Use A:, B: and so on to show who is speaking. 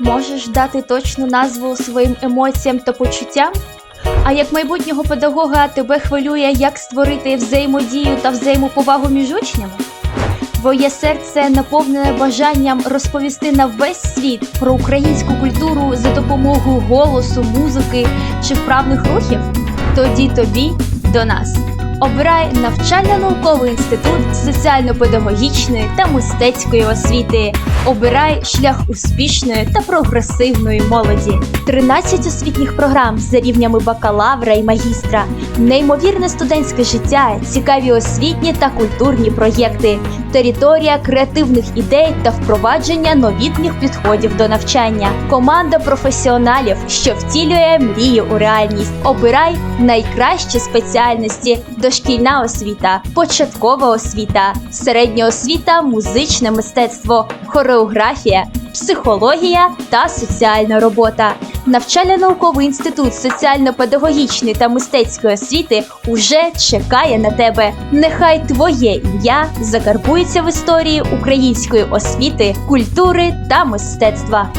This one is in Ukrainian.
A: Можеш дати точну назву своїм емоціям та почуттям? А як майбутнього педагога тебе хвилює, як створити взаємодію та взаємоповагу між учнями? Твоє серце наповнене бажанням розповісти на весь світ про українську культуру за допомогою голосу, музики чи вправних рухів? Тоді тобі до нас. Обирай навчально-науковий інститут соціально-педагогічної та мистецької освіти. Обирай шлях успішної та прогресивної молоді. 13 освітніх програм за рівнями бакалавра і магістра, неймовірне студентське життя, цікаві освітні та культурні проєкти, територія креативних ідей та впровадження новітніх підходів до навчання. Команда професіоналів, що втілює мрії у реальність. Обирай найкращі спеціальності: дошкільна освіта, початкова освіта, середня освіта, музичне мистецтво, хореографія, психологія та соціальна робота. Навчально-науковий інститут соціально-педагогічної та мистецької освіти уже чекає на тебе. Нехай твоє ім'я закарбується в історії української освіти, культури та мистецтва.